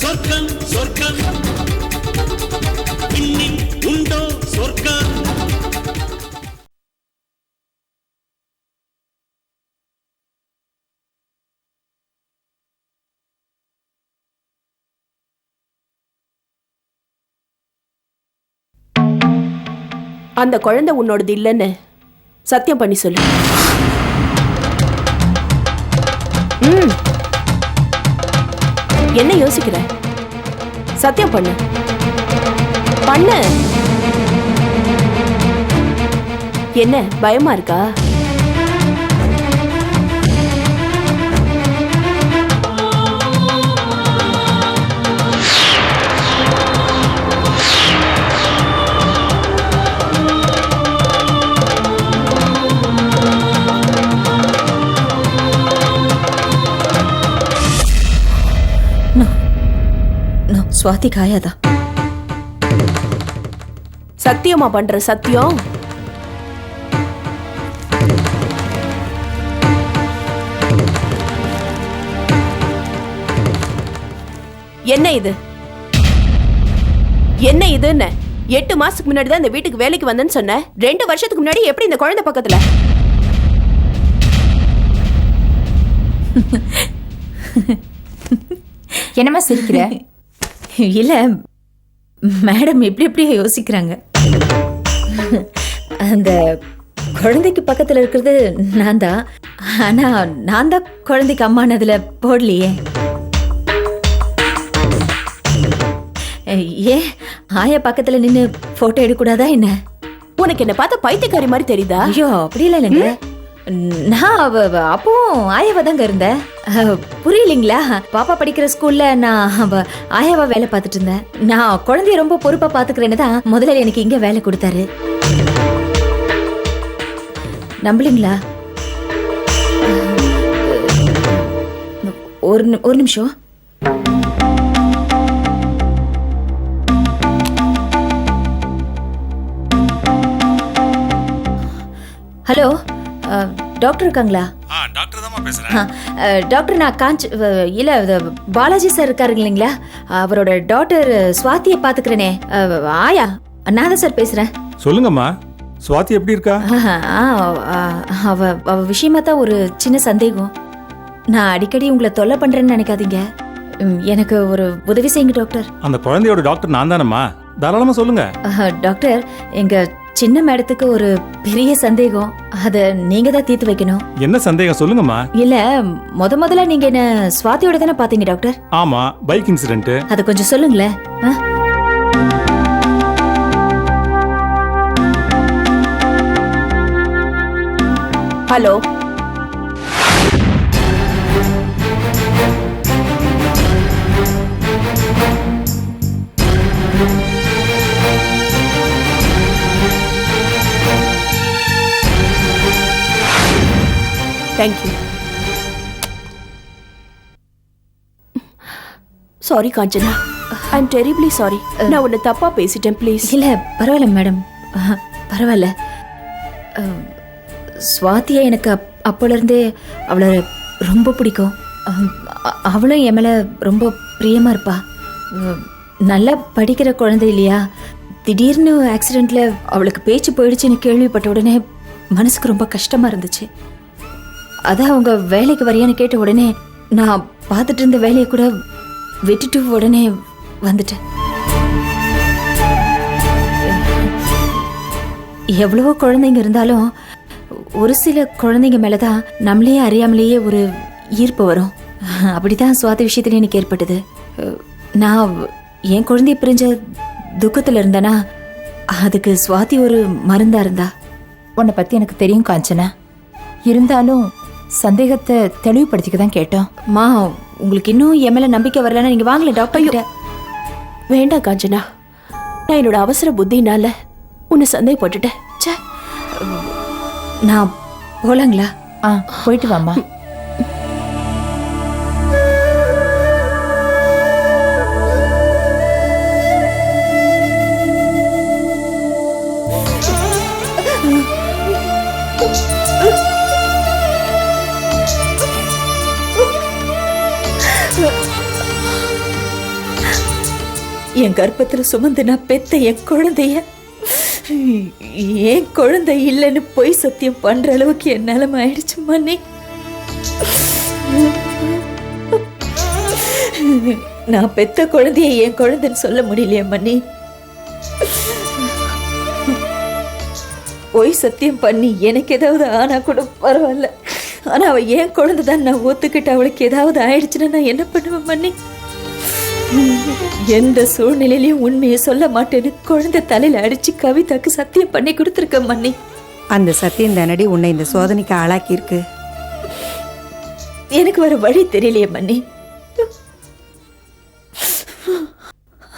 சொர்க்கம் சொர்க்கம் இன்னில் உண்டோ சொர்க்கம்? அந்த குழந்தை உன்னோடது இல்லைன்னு. சத்தியம் பண்ணி சொல்லு. ம். என்ன யோசிக்கிற? சத்தியம் பண்ணு. பண்ணு. என்ன பயமா இருக்கா? நோ சுவாதி காயாதா? சத்தியமா பண்ற சத்தியம்? என்ன இது? என்ன இதுன்னு? எட்டு மாசத்துக்கு முன்னாடி தான் இந்த வீட்டுக்கு வேலைக்கு வந்தேன்னு சொன்ன. ரெண்டு வருஷத்துக்கு முன்னாடி எப்படி இந்த குழந்தை பக்கத்துல? என்னம்மா சிரிக்கிற? இல்ல மேடம் எப்படி எப்படியோ யோசிக்கிறாங்க? அந்த குழந்தைக்கு பக்கத்துல இருக்கிறது நான் தான் ஆனா நான் தான் குழந்தைக்கு அம்மானதுல போடலையே. ஏன் ஆயா பக்கத்துல நின்னு போட்டோ எடுக்கக்கூடாதா என்ன? உனக்கு என்ன பார்த்தா பைத்தியக்காரி மாதிரி தெரியுதா? ஐயோ அப்படி இல்லை இல்லைங்க நான் அப்பவும் ஆயாவா தாங்க இருந்தேன் புரியலைங்களா? பாப்பா படிக்கிற ஸ்கூல்ல நான் ஆயாவா வேலை பார்த்துட்டு இருந்தேன் நான் குழந்தைய ரொம்ப பொறுப்பா பாத்துக்கிறேன்னு தான் முதல்ல எனக்கு இங்க வேலை கொடுத்தாரு. நம்பலீங்களா? ஒரு ஒரு நிமிஷம். ஹலோ? டாக்டர் இருக்காங்களா? டாக்டர் ஆ, அஹ், டாக்டர் நான் காஞ்ச் இல்ல பாலாஜி சார் இருக்காரு இல்லைங்களா? அவரோட டாக்டர் சுவாதியை பாத்துக்கிறேனே அஹ், ஆயா நான் தான் சார் பேசுறேன். சொல்லுங்கம்மா சுவாதி எப்படி இருக்கா? ஆஹா, ஆ, ஆ, அவ அவ விஷயமா தான் ஒரு சின்ன சந்தேகம். நான் அடிக்கடி உங்களை தொல்லை பண்றேன்னு நினைக்காதீங்க. எனக்கு ஒரு உதவி செய்யுங்க டாக்டர். அந்த குழந்தையோட டாக்டர் நான் தானம்மா? தாராளமா சொல்லுங்க. ஆஹா, டாக்டர் எங்க சின்ன மேடத்துக்கு ஒரு பெரிய சந்தேகம். அதை நீங்க தான் தீர்த்து வைக்கணும். என்ன சந்தேகம் சொல்லுங்கம்மா. இல்ல முத முதல்ல நீங்க என்ன சுவாதியோட தானே பாத்தீங்க டாக்டர்? ஆமா பைக் இன்சிடென்ட் அதை கொஞ்சம் சொல்லுங்களேன். ஆ? Hello thank you sorry Kanchana I am terribly sorry நான் உன்னை தப்பா பேசிட்டேன் ப்ளீஸ் இல்ல பரவாயில்ல மேடம் பரவாயில்ல. அஹ், சுவாதியை எனக்கு அப் அப்போல இருந்தே அவளை ரொம்ப பிடிக்கும். அவளும் என் மேல ரொம்ப பிரியமா இருப்பா. நல்லா படிக்கிற குழந்தை இல்லையா? திடீர்னு ஆக்சிடென்ட்ல அவளுக்கு பேச்சு போயிடுச்சுன்னு கேள்விப்பட்ட உடனே மனசுக்கு ரொம்ப கஷ்டமா இருந்துச்சு. அதான் அவங்க வேலைக்கு வரியான்னு கேட்ட உடனே நான் பார்த்துட்டு இருந்த வேலையை கூட விட்டுட்டு உடனே வந்துட்டேன். எவ்வளவோ குழந்தைங்க இருந்தாலும் ஒரு சில குழந்தைங்க மேலதான் நம்மளே அறியாமலேயே ஒரு ஈர்ப்பு வரும். அப்படிதான் சுவாதி விஷயத்துல எனக்கு ஏற்பட்டது. நான் என் குழந்தைய பிரிஞ்ச துக்கத்துல இருந்தேனா அதுக்கு சுவாதி ஒரு மருந்தா இருந்தா. உன்னை பத்தி எனக்கு தெரியும் காஞ்சனா. இருந்தாலும் சந்தேகத்தை தெளிவுபடுத்திக்க தான் கேட்டோம் மா உங்களுக்கு இன்னும் என் மேல நம்பிக்கை வரலன்னா நீங்க வாங்கல டாக்டர் வேண்டாம் காஞ்சனா. நான் என்னோட அவசர புத்தினால உன்னை சந்தேகப்பட்டுட்டேன். நான் போலாங்களா? ஆ போயிட்டு வாம்மா. என் கர்ப்பத்துல சுமந்து நான் பெத்த என் குழந்தைய? என் குழந்தை இல்லைன்னு பொய் சத்தியம் பண்ற அளவுக்கு என் நிலைமை ஆயிடுச்சு மன்னி. நான் பெத்த குழந்தைய என் குழந்தைன்னு சொல்ல முடியலையே மன்னி. பொய் சத்தியம் பண்ணி எனக்கு ஏதாவது ஆனா கூட பரவாயில்ல. ஆனா அவ என் குழந்தை தான் நான் ஒத்துக்கிட்டு அவளுக்கு ஏதாவது ஆயிடுச்சுன்னா நான் என்ன பண்ணுவேன் மன்னி? எந்த சூழ்நிலையிலயும் உண்மையை சொல்ல மாட்டேன்னு குழந்தை தலையில அடிச்சு கவிதாக்கு சத்தியம் பண்ணி கொடுத்துருக்க மன்னி. அந்த சத்தியம் தானடி உன்னை இந்த சோதனைக்கு ஆளாக்கியிருக்கு. எனக்கு வர வழி தெரியலையே மன்னி.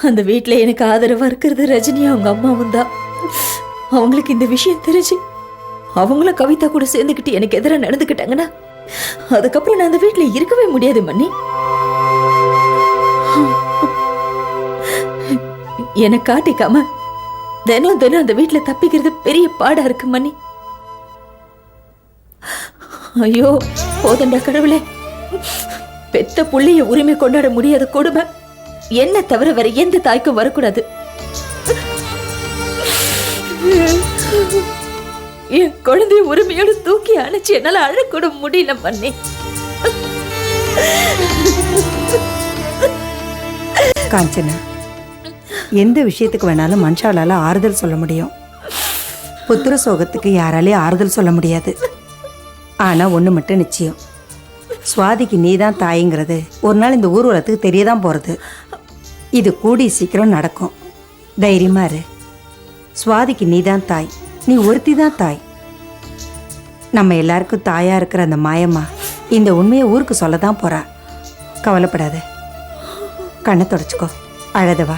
அந்த வீட்ல எனக்கு ஆதரவா இருக்கிறது ரஜினி அவங்க அம்மாவும் தான். அவங்களுக்கு இந்த விஷயம் தெரிஞ்சு அவங்களும் கவிதா கூட சேர்ந்துக்கிட்டு எனக்கு எதிராக நடந்துக்கிட்டாங்கன்னா அதுக்கப்புறம் நான் அந்த வீட்ல இருக்கவே முடியாது மன்னி. என்னை காட்டிக்காம தினம் தினம் அந்த வீட்டில் தப்பிக்கிறது பெரிய பாடா இருக்கு மணி ஐயோ போதண்டா கடவுளே. பெத்த புள்ளைய உரிமை கொண்டாட முடியாத கொடுமை. என்ன தவிர வேற எந்த தாய்க்கும் வரக்கூடாது. என் குழந்தைய உரிமையோடு தூக்கி அணைச்சு என்னால அழக்கூட முடியல மண்ணி காஞ்சனா எந்த விஷயத்துக்கு வேணாலும் மனுஷாலால் ஆறுதல் சொல்ல முடியும். புத்திர சோகத்துக்கு யாராலையும் ஆறுதல் சொல்ல முடியாது. ஆனால் ஒன்று மட்டும் நிச்சயம். சுவாதிக்கு நீ தான் தாய்ங்கிறது. ஒரு நாள் இந்த ஊர்வலத்துக்கு தெரியதான் போகிறது இது கூடி சீக்கிரம் நடக்கும். தைரியமா இரு. சுவாதிக்கு நீதான் தாய். நீ ஒருத்தி தான் தாய். நம்ம எல்லாருக்கும் தாயாக இருக்கிற அந்த மாயம்மா இந்த உண்மையை ஊருக்கு சொல்ல தான் போகிறா கவலைப்படாத. கண்ணை தொடச்சிக்கோ. அழதவா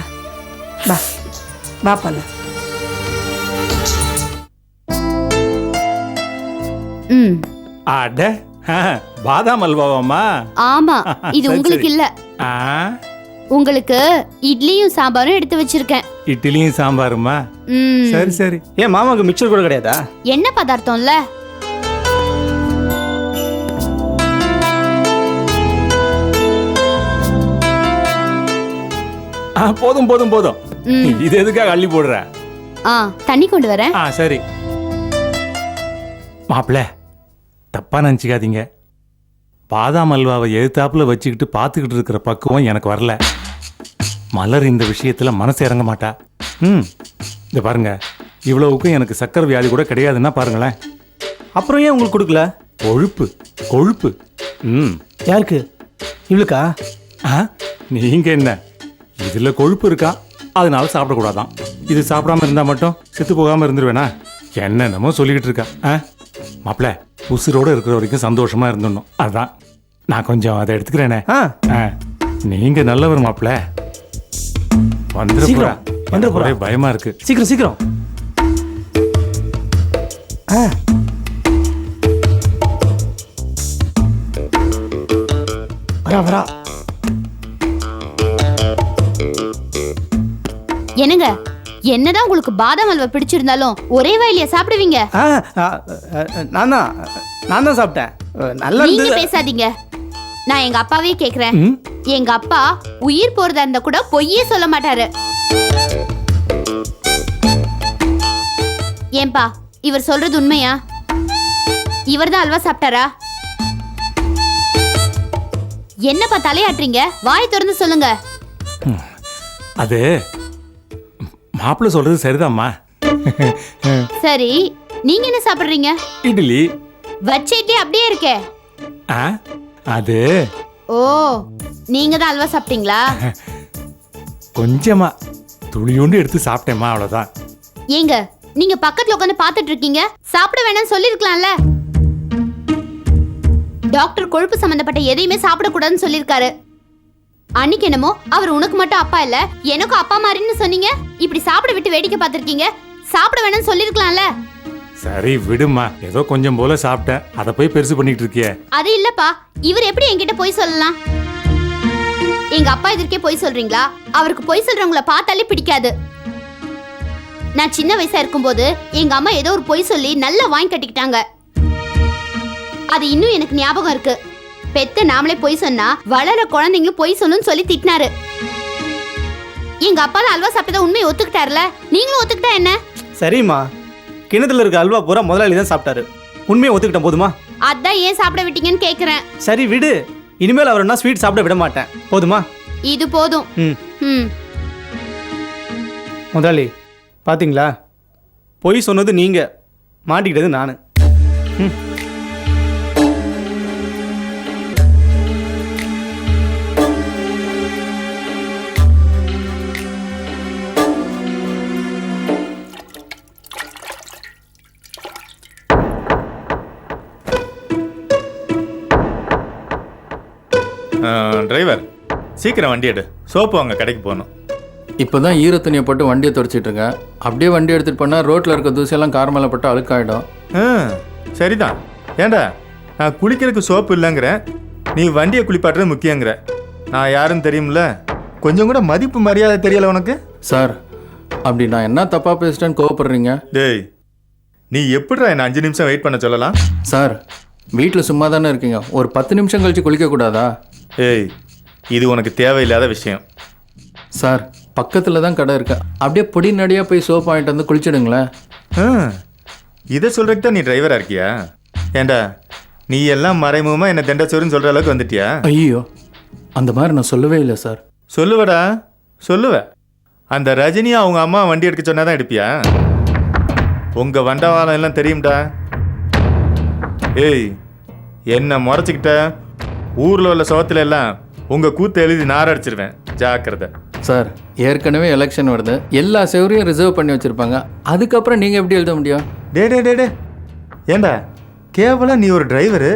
வா. வா போலாம். ம். அட ஆ, பாதாம் அல்வாவாம்மா? ஆமா இது சரி, உங்களுக்கு. இல்ல. ஆ? உங்களுக்கு இட்லியும் சாம்பாரும் எடுத்து வச்சிருக்கேன். இட்லியும் சாம்பாருமா? ம். சரி சரி. ஏன் மாமாவுக்கு மிக்சர் கூட கிடையாதா? என்ன பதார்த்தம்ல? ஆ போதும் போதும் போதும். இது எதுக்காக அள்ளி போடுற? ஆ தண்ணி கொண்டு வரேன். ஆ சரி. மாப்பிள்ள தப்பா நினச்சிக்காதீங்க. பாதாம் அல்வாவை எதிர்த்தாப்புல வச்சுக்கிட்டு பார்த்துக்கிட்டு இருக்கிற பக்குவம் எனக்கு வரல. மலர் இந்த விஷயத்துல மனசு இறங்க மாட்டா. ம் இந்த பாருங்க. இவ்வளவுக்கும் எனக்கு சக்கரை வியாதி கூட கிடையாதுன்னா பாருங்களேன். அப்புறம் ஏன் உங்களுக்கு கொடுக்கல? கொழுப்பு கொழுப்பு. ம். யாருக்கு? இவளுக்கா? ஆ நீங்க என்ன? இதுல கொழுப்பு இருக்கா? அதனால சாப்பிடக்கூடாதான். இது சாப்பிடாம இருந்தா மட்டும் செத்து போகாம இருந்துருவேனா? என்னென்னமோ சொல்லிக்கிட்டு இருக்கா. ஆ? மாப்பிள உசுரோட இருக்கிற வரைக்கும் சந்தோஷமா இருந்துடணும். அதான். நான் கொஞ்சம் அதை எடுத்துக்கிறேனே. நீங்க நல்லவர் மாப்பிள. வந்துட போறா. சீக்கிரம், வந்துட எனக்கு போறா. ஒரே பயமா இருக்கு. சீக்கிரம் சீக்கிரம். ஆ. வரா வரா. என்னங்க? என்னதான் உங்களுக்கு பாதாம் அல்வா பிடிச்சிருந்தாலும் ஒரே வாயிலியா சாப்பிடுவீங்க? நான் தான் நான் தான் சாப்பிட்டேன். நல்லா நீங்க பேசாதீங்க. நான் எங்க அப்பாவே கேக்குறேன். எங்க அப்பா உயிர் போறதா இருந்தா கூட பொய்யே சொல்ல மாட்டாரு. ஏன்பா இவர் சொல்றது உண்மையா? இவர்தான் அல்வா சாப்பிட்டாரா? என்னப்பா தலையாட்டுறீங்க? வாய் திறந்து சொல்லுங்க. அது மாப்பிள்ள சொல்றது சரிதாம்மா. சரி நீங்க என்ன சாப்பிடுறீங்க? இட்லி. வச்ச இட்லி அப்படியே இருக்கே. ஆ அது. ஓ நீங்க தான் அல்வா சாப்பிட்டீங்களா? கொஞ்சமா துளியோண்டு எடுத்து சாப்பிட்டேம்மா அவ்வளோதான் ஏங்க நீங்க பக்கத்துல உட்காந்து பார்த்துட்டு இருக்கீங்க. சாப்பிட வேணாம்னு சொல்லிருக்கலாம்ல டாக்டர் கொழுப்பு சம்பந்தப்பட்ட எதையுமே சாப்பிடக்கூடாதுன்னு சொல்லிருக்காரு அன்னைக்கு என்னமோ அவர் உனக்கு மட்டும் அப்பா இல்ல எனக்கும் அப்பா மாதிரின்னு சொன்னீங்க. இப்படி சாப்பிட விட்டு வேடிக்கை பார்த்திருக்கீங்க. சாப்பிட வேணாம்னு சொல்லிருக்கலாம்ல சரி விடுமா ஏதோ கொஞ்சம் போல சாப்பிட்டேன். அதை போய் பெருசு பண்ணிட்டு இருக்கியே. அது இல்லப்பா. இவர் எப்படி என்கிட்ட பொய் சொல்லலாம்? எங்க அப்பா எதிர்க்கே பொய் சொல்றீங்களா? அவருக்கு பொய் சொல்றவங்கள பார்த்தாலே பிடிக்காது. நான் சின்ன வயசா இருக்கும்போது எங்க அம்மா ஏதோ ஒரு பொய் சொல்லி நல்லா வாங்கி கட்டிக்கிட்டாங்க. அது இன்னும் எனக்கு ஞாபகம் இருக்கு. பெத்த நாமளே பொய் சொன்னா வளர குழந்தைங்க பொய் சொல்லுன்னு சொல்லி திட்டினாரு. எங்க அப்பா அல்வா சாப்பிட்டதை உண்மையை ஒத்துக்கிட்டாருல? நீங்களும் ஒத்துக்கிட்டா என்ன? சரிம்மா. கிணத்துல இருக்க அல்வா பூரா முதலாளி தான் சாப்பிட்டாரு. உண்மையை ஒத்துக்கிட்டேன் போதுமா? அதான் ஏன் சாப்பிட விட்டீங்கன்னு கேக்குறேன். சரி விடு. இனிமேல் அவர் என்ன ஸ்வீட் சாப்பிட விட மாட்டேன். போதுமா? இது போதும். ம். ம். முதலாளி பாத்தீங்களா? பொய் சொன்னது நீங்க. மாட்டிக்கிட்டது நான். டிரைவர் சீக்கிரம் வண்டி எடு. சோப்பு வாங்க கடைக்கு போகணும். இப்போ தான் ஈரத்துணியை போட்டு வண்டியை துடைச்சிட்டு இருக்கேன். அப்படியே வண்டி எடுத்துகிட்டு போனால் ரோட்டில் இருக்க தூசியெல்லாம் கார் மேலே பட்டு அழுக்காயிடும். ஆ சரிதான். ஏண்டா நான் குளிக்கிறதுக்கு சோப்பு இல்லைங்கிறேன் நீ வண்டியை குளிப்பாட்டுறது முக்கியங்கிற. நான் யாருன்னு தெரியும்ல? கொஞ்சம் கூட மதிப்பு மரியாதை தெரியல உனக்கு? சார் அப்படி நான் என்ன தப்பாக பேசிட்டேன்னு கோவப்படுறீங்க? டேய் நீ எப்படிடா என்ன அஞ்சு நிமிஷம் வெயிட் பண்ண சொல்லலாம்? சார் வீட்டில் சும்மா தானே இருக்கீங்க. ஒரு பத்து நிமிஷம் கழிச்சு குளிக்கக்கூடாதா? ஏய் இது உனக்கு தேவையில்லாத விஷயம். சார் பக்கத்தில் தான் கடை இருக்கு. அப்படியே பொடி நடியாக போய் சோப் வாங்கிட்டு வந்து குளிச்சிடுங்களேன். ஆ இதை சொல்றதுக்கு தான் நீ டிரைவரா இருக்கியா? ஏண்டா நீ எல்லாம் மறைமுகமாக என்ன தெண்டச்சோறுன்னு சொல்கிற அளவுக்கு வந்துட்டியா? ஐயோ அந்த மாதிரி நான் சொல்லவே இல்லை சார். சொல்லுவடா சொல்லுவ. அந்த ரஜினி அவங்க அம்மா வண்டி எடுக்க சொன்னாதான் எடுப்பியா? உங்க வண்டவாளம் எல்லாம் தெரியும்டா. ஏய் என்ன முறைச்சிக்கிட்ட ஊர்ல உள்ள சோத்துல எல்லாம் உங்க கூத்து எழுதி நார் அடிச்சிருவேன். ஜாக்கிரதை. சார் ஏற்கனவே எலெக்ஷன் வருது. எல்லா செவரையும் ரிசர்வ் பண்ணி வச்சுருப்பாங்க. அதுக்கப்புறம் நீங்கள் எப்படி எழுத முடியும்? டே டே டே டே ஏண்டா கேவலம் நீ ஒரு டிரைவரு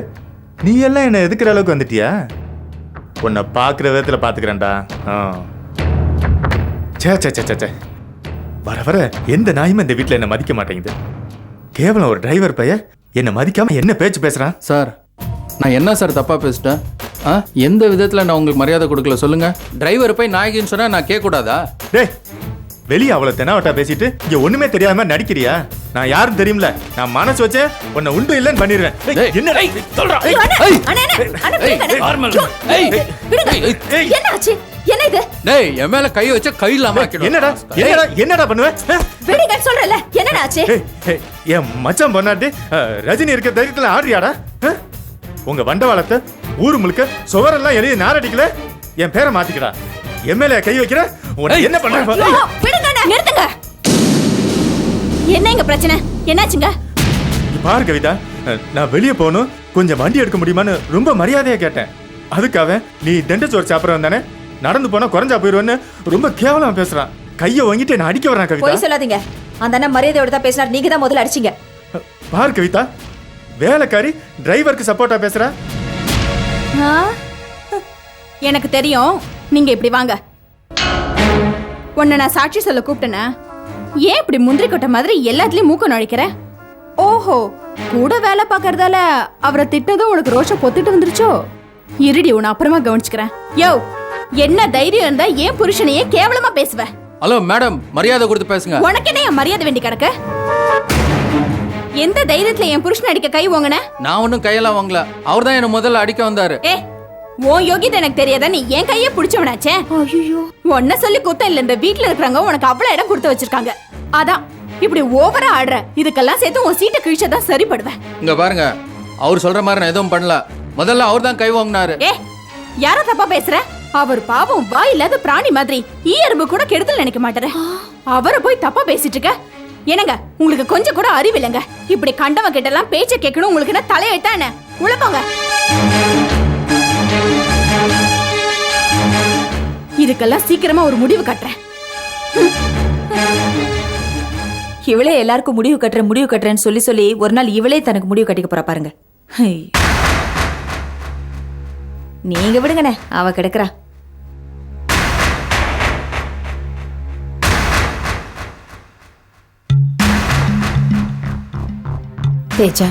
நீ எல்லாம் என்ன எதுக்குற அளவுக்கு வந்துட்டியா? உன்னை பார்க்குற விதத்தில் பார்த்துக்கிறேன்டா ஆ. சே சே சே சே, சே வர வர எந்த நாயுமே இந்த வீட்டில் என்னை மதிக்க மாட்டேங்குது. கேவலம் ஒரு டிரைவர் பைய என்னை மதிக்காம என்ன பேச்சு பேசுறான்? சார் நான் என்ன சார் தப்பாக பேசிட்டேன்? எந்த விதத்தில் நான் உங்களுக்கு மரியாதை கொடுக்கல சொல்லுங்கள் டிரைவர் போய் நாயகின்னு சொன்னால் நான் கேட்கக்கூடாதா? டேய் வெளியே அவ்வளோ தெனாவட்டா பேசிட்டு இங்க ஒண்ணுமே தெரியாத மாதிரி நடிக்கிறியா? நான் யாரும் தெரியும்ல. நான் மனசு வச்சேன் உன்னை உண்டு இல்லைன்னு பண்ணிடுவேன். டேய், டேய், என்னடா சொல்றா. ஏய், ஏய், என்னாச்சு என்ன இது? டேய் என் மேலே கை வச்சா கை. என்னடா? என்னடா என்னடா பண்ணுவேன் ஆ? விடுங்க சொல்றல ஏய், ஏய், என் மச்சான் பொண்ணாட்டி ரஜினி இருக்க தைரியத்துல ஆடுறியாடா? உங்க வண்டவாளத்தை ஊர் முழுக்க சுவரெல்லாம் எழுதி நாரடிக்கல என் பேரை மாத்திக்கடா. எம்எல்ஏ கை வைக்கிற? உன்னை என்ன பண்ண விடுங்க நிறுத்துங்க. என்ன இங்க பிரச்சனை? என்னாச்சுங்க? பாரு கவிதா. நான் வெளியே போகணும். கொஞ்சம் வண்டி எடுக்க முடியுமான்னு ரொம்ப மரியாதையா கேட்டேன். அதுக்காக நீ தண்டச்சோறு சாப்பிட்றவன் தானே? நடந்து போனா குறைஞ்சா போயிருவேன்னு ரொம்ப கேவலமா பேசுறான். கையை வாங்கிட்டு என்ன அடிக்க வரான் கவிதா. சொல்லாதீங்க. அந்த அண்ணன் மரியாதையோட தான் பேசினார். நீங்க தான் முதல்ல அடிச்சீங்க. பாரு கவிதா. வேலைக்காரி டிரைவருக்கு சப்போர்ட்டா பேசுறா? எனக்கு தெரியும். நீங்க இப்படி வாங்க. உன்னை நான் சாட்சி சொல்ல கூப்பிட்டேனா. ஏன் இப்படி முந்திரி கொட்டை மாதிரி எல்லாத்துலயும் மூக்க நுழைக்கிற? ஓஹோ கூட வேலை பார்க்கறதால அவரை திட்டதும் உனக்கு ரோஷம் பொத்துட்டு வந்துருச்சோ? இருடி உன்னை அப்புறமா கவனிச்சுக்கிறேன். யோ என்ன தைரியம் இருந்தா ஏன் புருஷனையே கேவலமா பேசுவ? ஹலோ மேடம் மரியாதை கொடுத்து பேசுங்க. உனக்கு என்ன என் மரியாதை வேண்டி கிடக்கு? எந்த தைரியத்துல என் புருஷன் அடிக்க கை ஓங்கன? நான் ஒன்றும் கையெல்லாம் வாங்கல அவர் தான் என்னை முதல்ல அடிக்க வந்தாரு. ஏ உன் யோகிதை எனக்கு தெரியாதா? நீ என் கையை பிடிச்சவனாச்சே? ஐயோ உன்ன சொல்லி குத்தம் இல்ல இந்த வீட்ல இருக்கிறவங்க உனக்கு அவ்வளவு இடம் கொடுத்து வச்சிருக்காங்க. அதான் இப்படி ஓவரா ஆடுற இதுக்கெல்லாம் சேர்த்து உன் சீட்டை கிழிச்சதான் சரிப்படுவேன். இங்க பாருங்க அவர் சொல்ற மாதிரி நான் எதுவும் பண்ணல. முதல்ல அவர் தான் கை வாங்கினாரு ஏ யார தப்பா பேசுற? அவர் பாவம் வாய் இல்லாத பிராணி மாதிரி ஈ எறும்பு கூட கெடுதல் நினைக்க மாட்டாரு. அவரை போய் தப்பா பேசிட்டு இருக்க? என்னங்க உங்களுக்கு கொஞ்சம் கூட அறிவு இல்லைங்க. இப்படி கண்டவன் கிட்ட எல்லாம் பேச்ச கேட்கணும் உங்களுக்கு என்ன தலையெழுத்தா என்ன? உழப்பாங்க இதுக்கெல்லாம் சீக்கிரமா ஒரு முடிவு கட்டுறேன். இவளே எல்லாருக்கும் முடிவு கட்டுறேன் முடிவு கட்டுறேன்னு சொல்லி சொல்லி ஒரு நாள் இவளே தனக்கு முடிவு கட்டிக்க போறா பாருங்க. நீங்க விடுங்கண்ணே அவ கிடக்குறா. தேஜா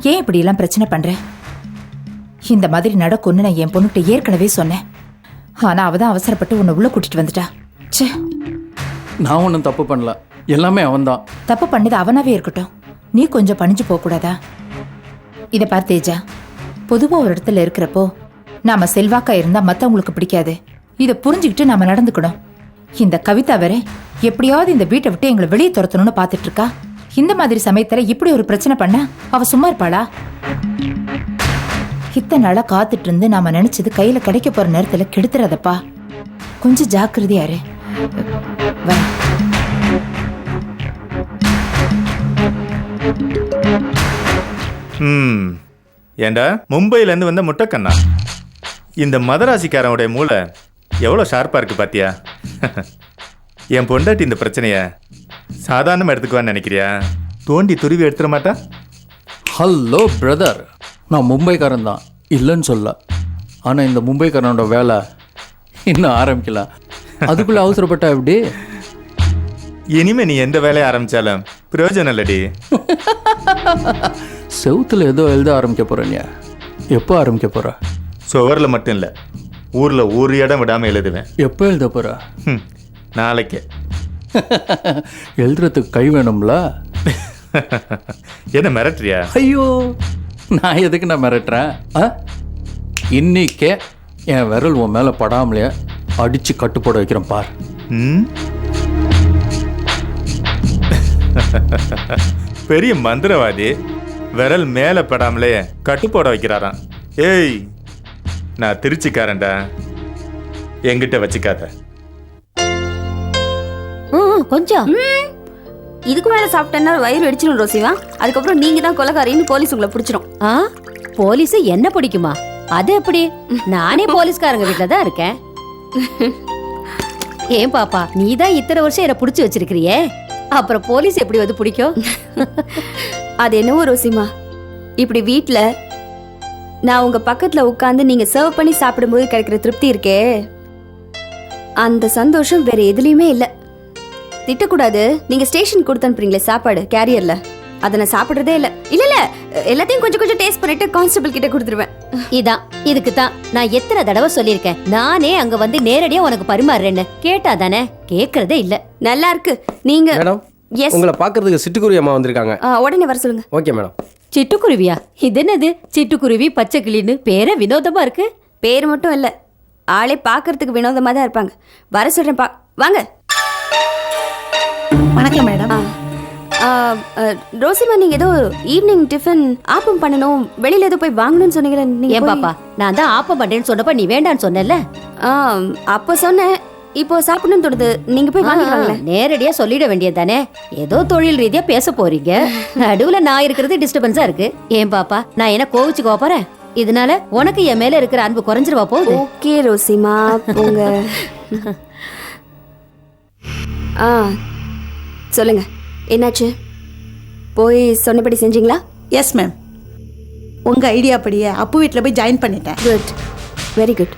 ஏன் இப்படி எல்லாம் பிரச்சனை பண்ற? இந்த மாதிரி நடக்கும்னு நான் என் பொண்ணுகிட்ட ஏற்கனவே சொன்னேன். ஆனா அவ தான் அவசரப்பட்டு உன்னை உள்ள கூட்டிட்டு வந்துட்டா. ச்சே. நான் ஒன்றும் தப்பு பண்ணல. எல்லாமே அவன்தான். தப்பு பண்ணது அவனாவே இருக்கட்டும். நீ கொஞ்சம் பணிஞ்சு போக கூடாதா இத பார் தேஜா பொதுவா ஒரு இடத்துல இருக்கிறப்போ நாம செல்வாக்கா இருந்தா மத்தவங்களுக்கு பிடிக்காது. இத புரிஞ்சுக்கிட்டு நாம நடந்துக்கணும். இந்த கவிதா வேற எப்படியாவது இந்த வீட்டை விட்டு எங்களை வெளியே துரத்தணும்னு பாத்துட்டு இருக்கா? இந்த மாதிரி சமயத்துல இப்படி ஒரு பிரச்சனை பண்ண அவ சும்மா இருப்பாளா? இத்தனை நாளா காத்துட்டு இருந்து நாம நினைச்சது கையில கிடைக்க போற நேரத்துல கெடுத்துறாதப்பா. கொஞ்சம் ஜாக்கிரதையா இரு வரேன் ம். ஏண்டா? மும்பையிலேருந்து வந்த முட்டைக்கண்ணா. இந்த மதராசிக்காரனுடைய மூளை எவ்வளோ ஷார்ப்பாக இருக்கு பாத்தியா? என் பொண்டாட்டி இந்த பிரச்சனையை சாதாரணமாக எடுத்துக்குவான்னு நினைக்கிறியா? தோண்டி துருவி எடுத்துட மாட்டா? ஹலோ பிரதர் நான் மும்பைக்காரன் தான். இல்லைன்னு சொல்ல. ஆனால் இந்த மும்பைக்காரனோட வேலை இன்னும் ஆரம்பிக்கல. அதுக்குள்ளே அவசரப்பட்டா எப்படி? இனிமே நீ எந்த வேலையை ஆரம்பிச்சாலும் பிரயோஜனம் இல்லடி. செவுத்துல ஏதோ எழுத ஆரம்பிக்க போகிறேன் எப்போ ஆரம்பிக்க போகிற சுவரில் மட்டும் இல்லை. ஊரில் ஒரு இடம் விடாமல் எழுதுவேன். எப்போ எழுத போகிற நாளைக்கே. எழுதுறதுக்கு கை வேணும்ல? என்ன மிரட்டுறியா? ஐயோ நான் எதுக்கு நான் மிரட்டுறேன்? ஆ? இன்னிக்கே என் விரல் உன் மேலே படாமலே அடித்து கட்டுப்போட வைக்கிறேன் பார். ம்? பெரிய மந்திரவாதி விரல் மேலே படாமலே கட்டு போட வைக்கிறாராம். ஏய் நான் திருச்சிக்காரன்டா. என்கிட்ட வச்சுக்காத. கொஞ்சம். இதுக்கு மேல சாப்பிட்டேன்னா வயிறு வெடிச்சிடும் ரோசிவா அதுக்கப்புறம் நீங்க தான் கொலகாரின்னு போலீஸ் உங்களை பிடிச்சிரும். ஆ? போலீஸ் என்ன பிடிக்குமா? அது எப்படி? நானே போலீஸ்காரங்க வீட்ல தான் இருக்கேன். ஏன் பாப்பா நீ தான் இத்தனை வருஷம் என்ன புடிச்சு வச்சிருக்கிறியே? அப்புறம் போலீஸ் எப்படி வந்து பிடிக்கும் அது என்னவோ ரோசிமா இப்படி வீட்ல நான் உங்க பக்கத்துல உட்காந்து நீங்க சர்வ் பண்ணி சாப்பிடும்போது கிடைக்கிற திருப்தி இருக்கே. அந்த சந்தோஷம் வேற எதுலயுமே இல்ல. திட்டக்கூடாது. நீங்க ஸ்டேஷன் கொடுத்து அனுப்புறீங்களே சாப்பாடு கேரியர்ல. அதை நான் சாப்பிடுறதே இல்ல. இல்ல இல்ல எல்லாத்தையும் கொஞ்சம் கொஞ்சம் டேஸ்ட் பண்ணிட்டு கான்ஸ்டபிள் கிட்ட கொடுத்துருவேன். இதான் இதுக்கு தான் நான் எத்தனை தடவை சொல்லியிருக்கேன். நானே அங்க வந்து நேரடியா உனக்கு பரிமாறுறேன்னு. கேட்டா தானே? கேக்குறதே இல்ல. நல்லா இருக்கு. நீங்க மேடம் எஸ் உங்களை பார்க்கறதுக்கு சிட்டுக்குருவி அம்மா வந்திருக்காங்க. உடனே வர சொல்லுங்க. Okay madam. சிட்டுக்குருவியா? இது என்னது? சிட்டுக்குருவி பச்சை கிளின்னு பேரே வினோதமா இருக்கு. பேர் மட்டும் இல்ல. ஆளே பார்க்கறதுக்கு வினோதமா தான் இருப்பாங்க. வர சொல்றேன் பா வாங்க. வணக்கம் மேடம் ரோசிமா நீங்க ஏதோ ஈவினிங் டிஃபன் ஆப்பம் பண்ணணும் வெளியில ஏதோ போய் வாங்கணும்னு சொன்னீங்களே நீங்க ஏன் பாப்பா நான் தான் ஆப்பம் பண்றேன்னு சொன்னப்ப நீ வேண்டான்னு சொன்னேன்ல ஆ, அப்போ சொன்னேன் இப்போ சாப்பிடணும்னு தோணுது நீங்க போய் வாங்கிக்கலாங்களே நேரடியா சொல்லிட வேண்டியது தானே? ஏதோ தொழில் ரீதியா பேச போறீங்க. நடுவுல நான் இருக்கிறது டிஸ்டர்பன்ஸா இருக்கு. ஏன் பாப்பா நான் என்ன கோவிச்சுக்கோ போறேன்? இதனால உனக்கு என் மேல இருக்கிற அன்பு குறைஞ்சிருவா போகுது. ஓகே ரோசிமா போங்க. ஆ சொல்லுங்க. என்னாச்சு? போய் சொன்னபடி செஞ்சீங்களா? எஸ் மேம் உங்கள் ஐடியா படியே அப்பு வீட்டில் போய் ஜாயின் பண்ணிட்டேன். Good very good